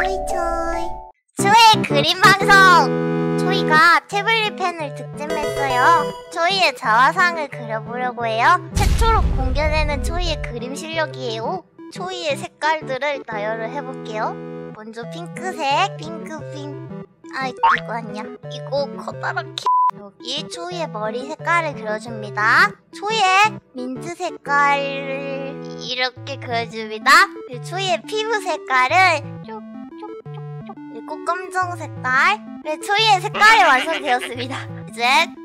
초이초이 초이의 그림 방송. 초이가 태블릿 펜을 득템했어요. 초이의 자화상을 그려보려고 해요. 최초로 공개되는 초이의 그림 실력이에요. 초이의 색깔들을 나열을 해볼게요. 먼저 핑크색 핑크핑 아 이거 아니야. 이거 커다랗게 여기 초이의 머리 색깔을 그려줍니다. 초이의 민트 색깔을 이렇게 그려줍니다. 그리고 초이의 피부 색깔을 쪽쪽쪽쪽 그리고 검정 색깔 그리고 초이의 색깔이 완성되었습니다. 이제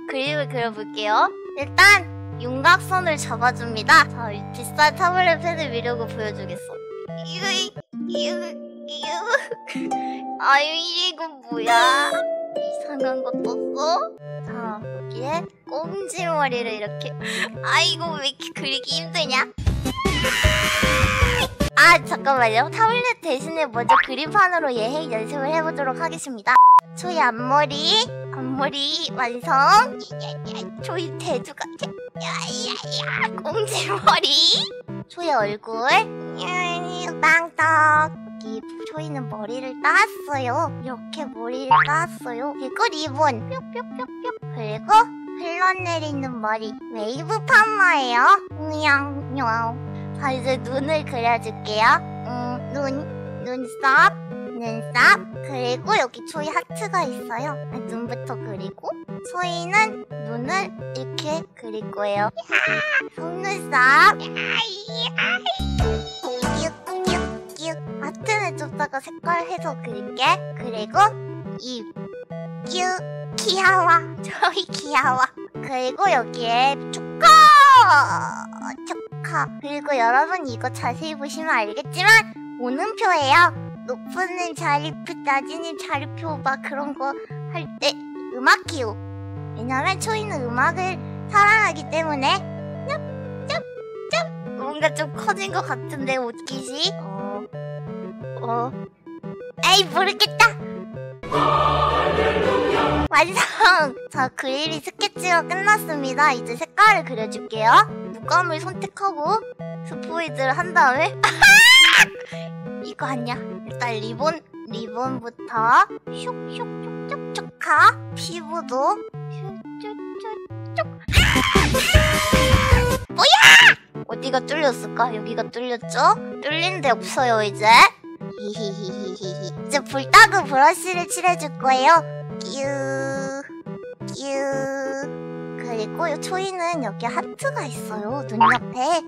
그림을 그려볼게요. 일단 윤곽선을 잡아줍니다. 자, 이 비싼 타블렛 펜을 위려고 보여주겠어. 이거 이거 이거 아유 이건 뭐야? 이상한 거 떴어? 자 여기에 꽁지 머리를 이렇게 아 이거 왜 이렇게 그리기 힘드냐? 아 잠깐만요. 타블렛 대신에 먼저 그림판으로 예행 연습을 해보도록 하겠습니다. 초이 앞머리 앞머리 완성. 초이 대두가 야야야 꽁지머리. 초이 얼굴. 빵떡. 여기 초이는 머리를 따았어요. 이렇게 머리를 따았어요. 그리고 리본. 뿅뿅뿅뿅 그리고 흘러내리는 머리. 웨이브 파마예요. 우양냥 자 이제 눈을 그려줄게요. 음, 눈, 눈썹, 눈썹 그리고 여기 초이 하트가 있어요. 눈부터 그리고 초이는 눈을 이렇게 그릴 거예요. 속눈썹. 하트는 쫓다가 색깔 해서 그릴게. 그리고 입 큐, 귀여워. 저희 귀여워. 그리고 여기에 초코! 초코 그리고 여러분 이거 자세히 보시면 알겠지만 오는표예요. 높은 자리표 낮은 자리표 막 그런 거 할 때 음악 기호. 왜냐면 초이는 음악을 사랑하기 때문에 짭짭짭 뭔가 좀 커진 것 같은데 옷깃이 어, 어. 에이 모르겠다. 완성! 자 그림이 스케치가 끝났습니다. 이제 색깔을 그려줄게요 물감을 선택하고 스포이드를 한 다음에 이거 아니야. 일단 리본 리본부터 슉슉슉 쪽쪽하 피부도 슉쭉쭉쭉. 뭐야! 어디가 뚫렸을까? 여기가 뚫렸죠? 뚫린 데 없어요 이제. 이제 불따그 브러쉬를 칠해줄 거예요. 끼우 끼우 그리고 요 초이는 여기 하트가 있어요 눈 옆에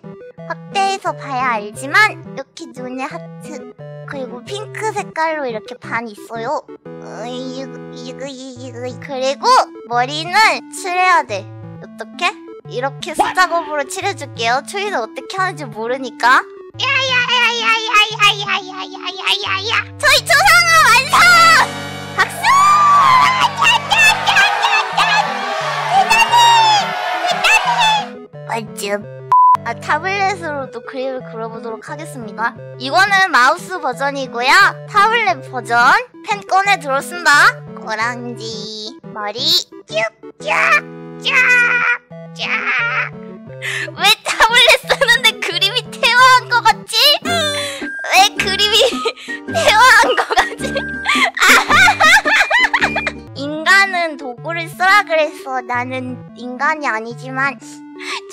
확대해서 봐야 알지만 이렇게 눈에 하트 그리고 핑크 색깔로 이렇게 반 있어요 으이그 이그 이그 그리고 머리는 칠해야 돼 어떻게? 이렇게 수작업으로 칠해줄게요 초이는 어떻게 하는지 모르니까 야야야야야야야야야야야야 저희 초상화 완성! 박수! 완전 아, 타블렛으로도 그림을 그려보도록 하겠습니다. 이거는 마우스 버전이고요. 타블렛 버전 펜 꺼내 들었습니다. 꼬랑지 머리 쭉쭉쭉쭉 왜 타블렛 쓰는데 그림이 태화한 것 같지? 왜 그림이 태화한 것 같지? 인간은 도구를 쓰라 그랬어. 나는 인간이 아니지만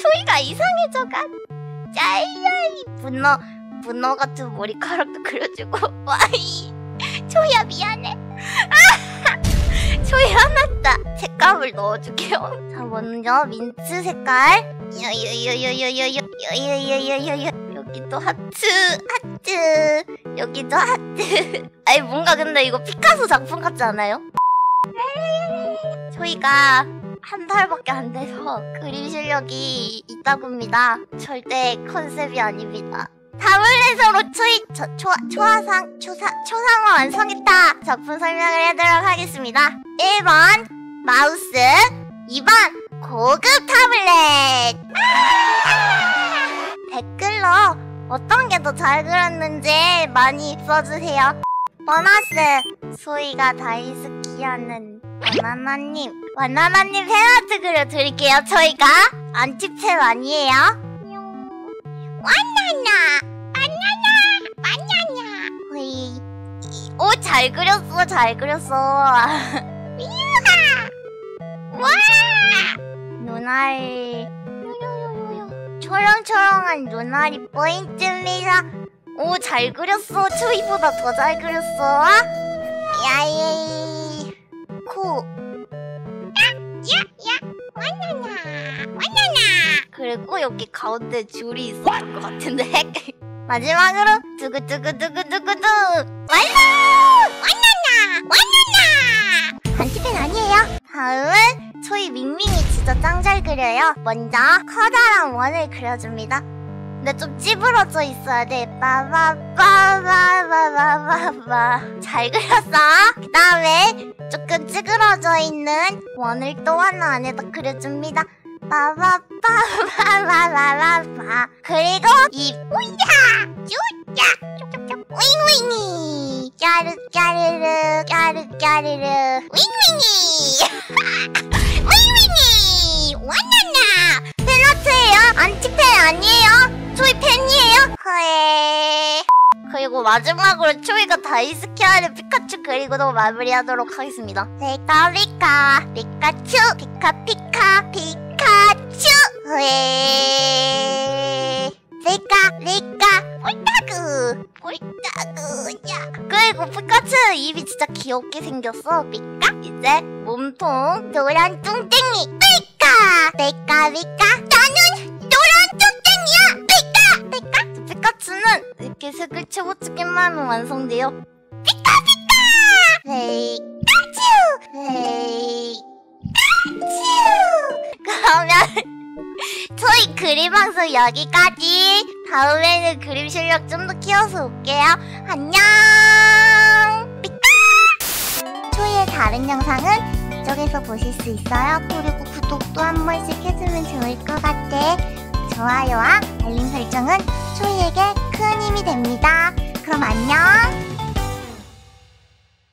초이가 이상해져가. 짜이야이 문어 문어 같은 머리카락도 그려주고 와이 초이야 미안해. 초이 화났다. 색감을 넣어줄게요. 자 먼저 민트 색깔. 여여여여여여여여여여여 여기도 하트 하트 여기도 하트. 아니 뭔가 근데 이거 피카소 작품 같지 않아요? 저희가 한 달밖에 안 돼서 그림 실력이 있다고입니다. 절대 컨셉이 아닙니다. 타블렛으로 초이 초, 초, 초화상 초사, 초상화 완성했다. 작품 설명을 해도록 하겠습니다. 1번 마우스 2번 고급 타블렛 댓글로 어떤 게 더 잘 그렸는지 많이 써주세요. 보너스 소희가 다이스키하는 바나나님 바나나님 팬아트 그려드릴게요 저희가 안티팬 아니에요 바나나 바나나 바나나 호이 오이 잘 그렸어, 잘 그렸어. 와! 눈알. 초롱초롱한 눈알이 포인트입니다. 오, 잘 그렸어. 초이보다 더 잘 그렸어. 야예. 그리고 여기 가운데 줄이 있었던 것 같은데. 마지막으로 두구두구두구두구두. 와나, 와나나, 와나나. 반티펜 아니에요. 다음은 초이 밍밍이 진짜 짱 잘 그려요. 먼저 커다란 원을 그려줍니다. 근데 좀 찌부러져 있어야 돼. 빠바바바바바바바. 잘 그렸어. 그 다음에 조금 찌그러져 있는 원을 또 하나 안에다 그려줍니다. 빠바바바바바바. 그리고 입 우야 쪽쪽쪽 윙윙이 까르 까르르 까르 까르르 윙윙이 윙윙이 마지막으로 초이가 다이스키하는 피카츄 그리고도 마무리하도록 하겠습니다. 피카 피카 피카츄 피카 피카 피카츄. 왜 피카 피카 폴타그 폴타그야 그리고 피카츄 입이 진짜 귀엽게 생겼어 피카. 이제 몸통 노란 뚱땡이 피카. 피카 피카 나는 이렇게 색을 채워주기만 하면 완성돼요. 피카 피카! 피카츄! 피카츄! 그러면 저희 그림 방송 여기까지. 다음에는 그림 실력 좀 더 키워서 올게요. 안녕! 피카! 초이의 다른 영상은 이쪽에서 보실 수 있어요. 그리고 구독도 한 번씩 해주면 좋을 것 같아. 좋아요와 알림 설정은 초이에게 큰 힘이 됩니다. 그럼 안녕